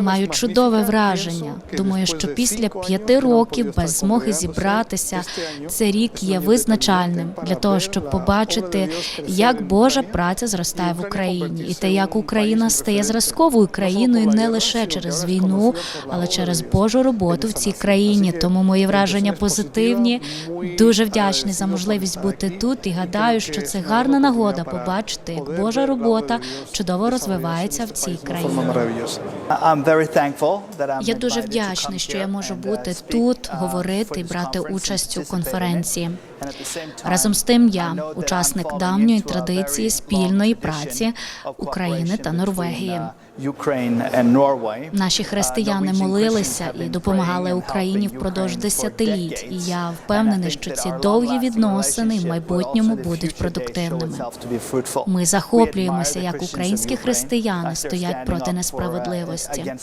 Маю чудове враження. Думаю, що після п'яти років без змоги зібратися цей рік є визначальним для того, щоб побачити, як Божа праця зростає в Україні, і те, як Україна стає зразковою країною не лише через війну, але через Божу роботу в цій країні. Тому мої враження позитивні. Дуже вдячний за можливість бути тут і гадаю, що це гарна нагода побачити, як Божа робота чудово розвивається в цій країні. Я дуже come що я можу uh, бути тут, uh, говорити і брати участь у конференції. Разом з тим, я учасник давньої традиції спільної праці України та Норвегії. uh. Наші Uh, християни молилися і допомагали Україні впродовж десятиліть. І я впевнений, що ці довгі відносини в майбутньому будуть продуктивними. Ми захоплюємося, як українські християни стоять проти uh, несправедливості.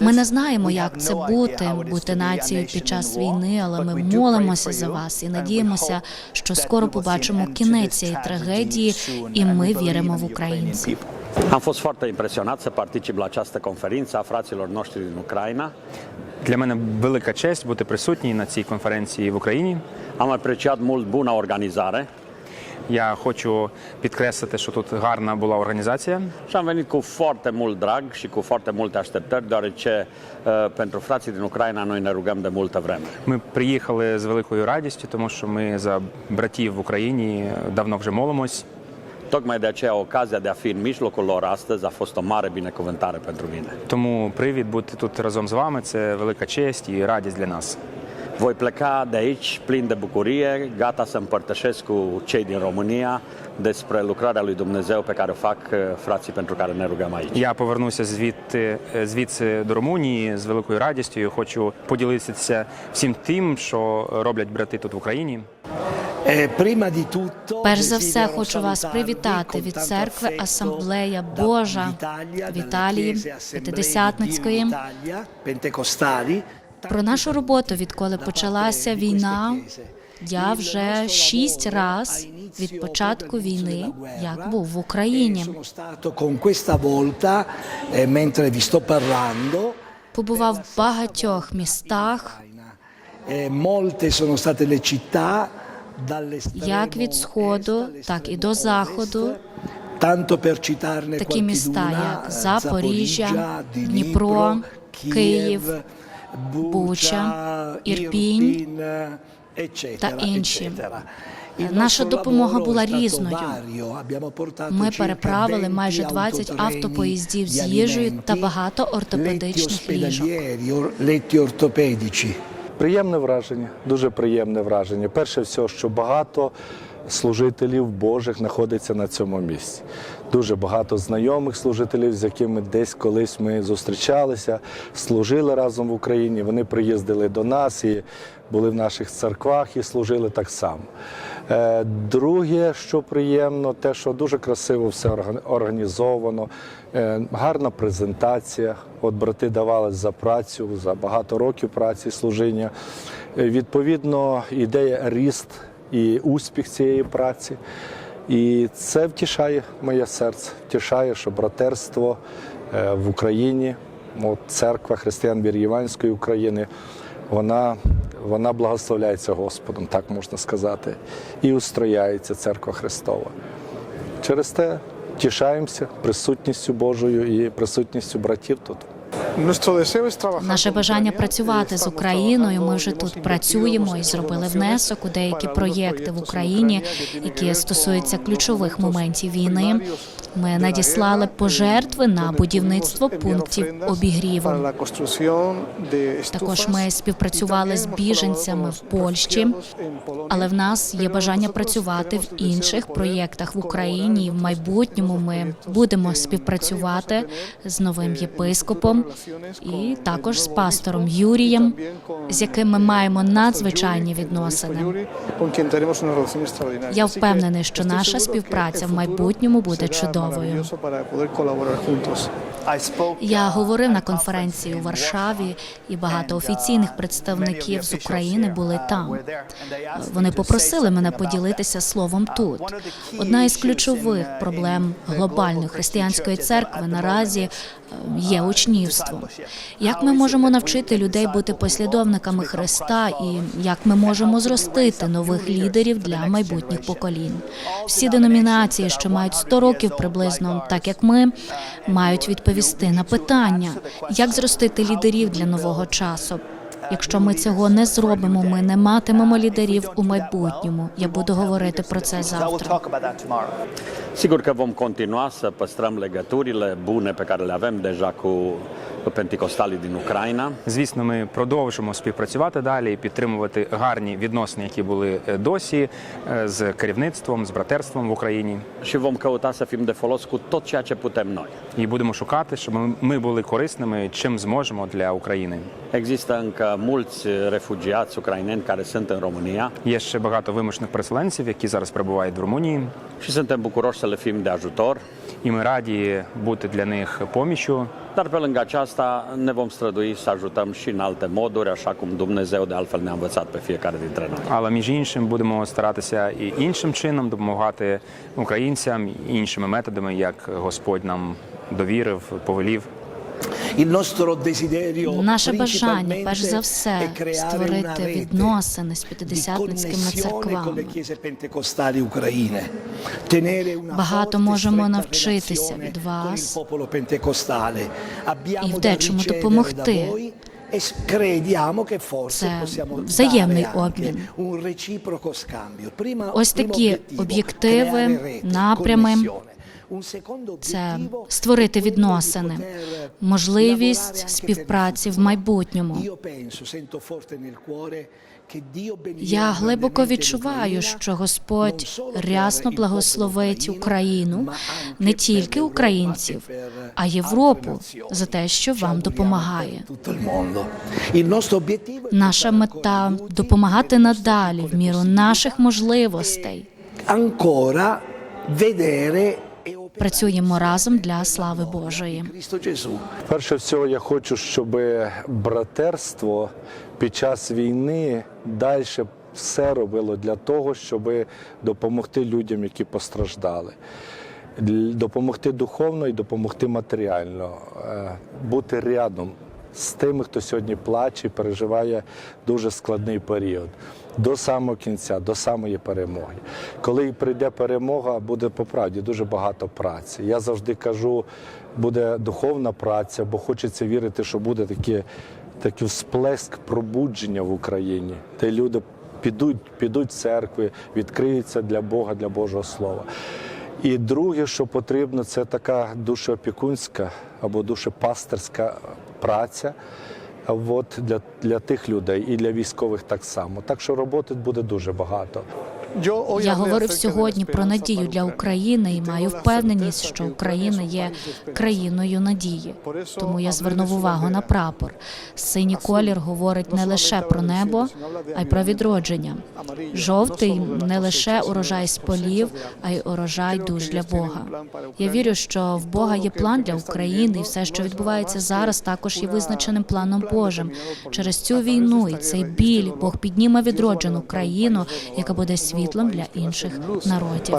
Ми не знаємо, як це бути, бути нацією під час війни, але ми молимося за вас і надіємося, hope що скоро побачимо кінець цієї трагедії, і ми віримо в українців. Am fost foarte impresionat să particip la această conferință a fraților noștri din Ucraina. Для мене велика честь бути присутній на цій конференції в Україні. Am apreciat mult buna organizare Я хочу підкреслити, що тут гарна була організація. și am venit cu foarte mult drag și cu foarte multe așteptări, deoarece uh, pentru frații din Ucraina noi ne rugăm de multă vreme. Ми приїхали з великою радістю, тому що ми за братів в Україні давно вже молимось. Tocmai de aceea ocazia de a fi în mijlocul lor astăzi a fost o mare binecuvântare pentru mine. Тому привід бути тут разом з вами це велика честь і радість для нас. Voi pleca de aici plin de bucurie, gata să împărtășesc cu cei din România despre lucrarea lui Dumnezeu pe care o fac uh, frații pentru care ne rugăm aici. Я повернуся звідти звідси до Румунії з великою радістю. Хочу поділитися всім тим, що роблять брати тут в Україні. Eh, Перш за все, хочу вас привітати від церкви Асамблея Божа в Італії, П'ятидесятницької. Про нашу роботу, відколи почалася війна, я вже шість раз від початку війни, як був в Україні. Eh, Побував в багатьох містах, eh, як від сходу, так і до заходу. Такі міста, як eh, Запоріжжя, Дніпро, Київ, Буча, Ірпінь та інші. Наша допомога була різною. Ми переправили майже 20 автопоїздів з їжею та багато ортопедичних ліжок. Приємне враження, дуже приємне враження. Перше все, що багато служителів Божих знаходиться на цьому місці. Дуже багато знайомих служителів, з якими десь колись ми зустрічалися, служили разом в Україні. Вони приїздили до нас і були в наших церквах і служили так само. Е, Друге, що приємно, те, що дуже красиво все організовано, е, гарна презентація. От брати давали за працю, за багато років праці служіння. Е, Відповідно, ідея ріст і успіх цієї праці. І це втішає моє серце, втішає, що братерство е, в Україні, от церква християн Вір'єванської України, вона, вона благословляється Господом, так можна сказати, і устрояється церква Христова. Через те тішаємося присутністю Божою і присутністю братів тут. Наше бажання працювати з Україною. Ми вже тут працюємо і зробили внесок у деякі проєкти в Україні, які стосуються ключових моментів війни. Ми надіслали пожертви на будівництво пунктів обігріву. Також ми співпрацювали з біженцями в Польщі, але в нас є бажання працювати в інших проєктах в Україні. І в майбутньому ми будемо співпрацювати з новим єпископом і також з пастором Юрієм, з яким ми маємо надзвичайні відносини. Я впевнений, що наша співпраця в майбутньому буде чудовою. Я говорив на конференції у Варшаві, і багато офіційних представників з України були там. Вони попросили мене поділитися словом тут. Одна із ключових проблем глобальної християнської церкви наразі е, є учнівство. Як ми можемо навчити людей бути послідовниками Христа, і як ми можемо зростити нових лідерів для майбутніх поколінь? Всі деномінації, що мають 100 років приблизно, так як ми, мають відповісти на питання, як зростити лідерів для нового часу. Якщо ми цього не зробимо, ми не матимемо лідерів у майбутньому. Я буду говорити про це завтра. Sigur că vom continua să păstrăm legăturile bune pe care le avem deja cu penticostalii din Ucraina. Звісно, ми продовжимо співпрацювати далі і підтримувати гарні відносини, які були е, досі е, з керівництвом, з братерством в Україні. și vom căuta să fim de folos cu tot ceea ce putem noi. І будемо шукати, щоб ми- ми були корисними, чим зможемо для України. Există încă mulți refugiați ucraineni care sunt în România Є ще багато вимушених переселенців, які зараз перебувають в Румунії, și suntem bucuroși să le fim de ajutor. і ми раді бути для них поміччю. Dar pe lângă aceasta ne vom strădui să ajutăm și în alte moduri, așa cum Dumnezeu de altfel ne-a învățat pe fiecare dintre noi. Але між іншим будемо старатися і іншим чином допомагати українцям, іншими методами, як Господь нам довірив, повелів. Наше бажання, перш за все, створити відносини з п'ятидесятницькими церквами. Багато можемо навчитися від вас і в дечому допомогти. e Це взаємний обмін. Ось такі об'єктиви, напрями. Це створити відносини, можливість співпраці в майбутньому. Я глибоко відчуваю, що Господь рясно благословить Україну, не тільки українців, e а Європу за те, що вам допомагає. Наша мета допомагати надалі в міру наших можливостей. ancora vedere e Працюємо разом для слави Божої. Перше всього, я хочу, щоб братерство під час війни далі все робило для того, щоб допомогти людям, які постраждали. Допомогти духовно і допомогти матеріально, Е, бути рядом з тими, хто сьогодні плаче і переживає дуже складний період. До самого кінця, до самої перемоги. Коли прийде перемога, буде по правді дуже багато праці. Я завжди кажу, буде духовна праця, бо хочеться вірити, що буде таке, такий всплеск пробудження в Україні, де люди підуть, підуть в церкви, відкриються для Бога, для Божого Слова. І друге, що потрібно, це така душеопікунська або душепастерська праця от, для, для тих людей і для військових так само. Так що роботи буде дуже багато. Я говорив сьогодні про надію для України і маю впевненість, що Україна є країною надії. Тому я звернув увагу на прапор. Синій колір говорить не лише про небо, а й про відродження. Жовтий не лише урожай з полів, а й урожай душ для Бога. Я вірю, що в Бога є план для України, і все, що відбувається зараз, також є визначеним планом Божим. Через цю війну і цей біль Бог підніме відроджену країну, яка буде світлом для інших народів.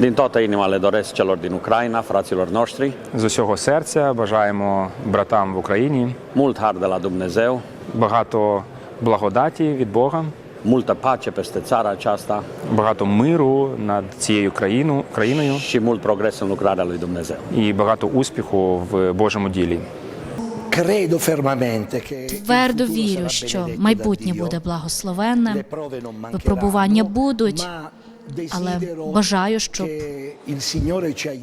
Din toată inima le doresc celor din Ucraina, fraților noștri, З усього серця бажаємо братам в Україні mult har de la Dumnezeu, багато благодаті від Бога, multă pace peste țara aceasta багато миру над цією країну, країною și mult progres în lucrarea lui Dumnezeu. і багато успіху в Божому ділі. Твердо вірю, що майбутнє буде благословенне. Випробування будуть, але бажаю, щоб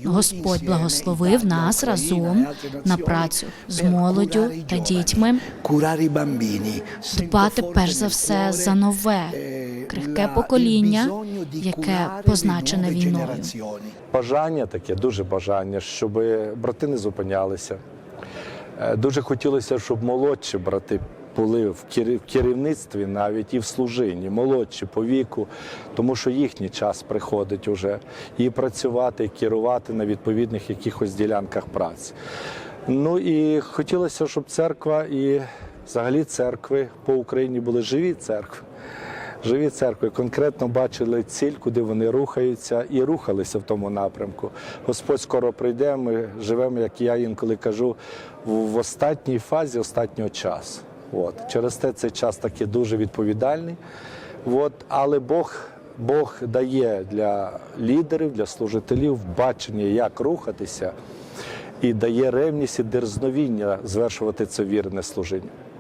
Господь благословив нас разом e на працю з молоддю та дітьми, дбати перш за все за нове, eh, крихке покоління, яке позначене війною. Бажання таке, дуже бажання, щоб брати не зупинялися. Е, Дуже хотілося, щоб молодші брати були в кері- в керівництві, навіть і в служинні, молодші по віку, тому що їхній час приходить уже і працювати, і керувати на відповідних якихось ділянках праці. Ну і хотілося, щоб церква і взагалі церкви по Україні були живі церкви. Живі церкви конкретно бачили ціль, куди вони рухаються, і рухалися в тому напрямку. Господь скоро прийде. Ми живемо, як я інколи кажу, в, останній фазі останнього часу. От. Через те цей час такий дуже відповідальний. От. Але Бог, Бог дає для лідерів, для служителів бачення, як рухатися, і дає ревність і дерзновіння звершувати це вірне служіння.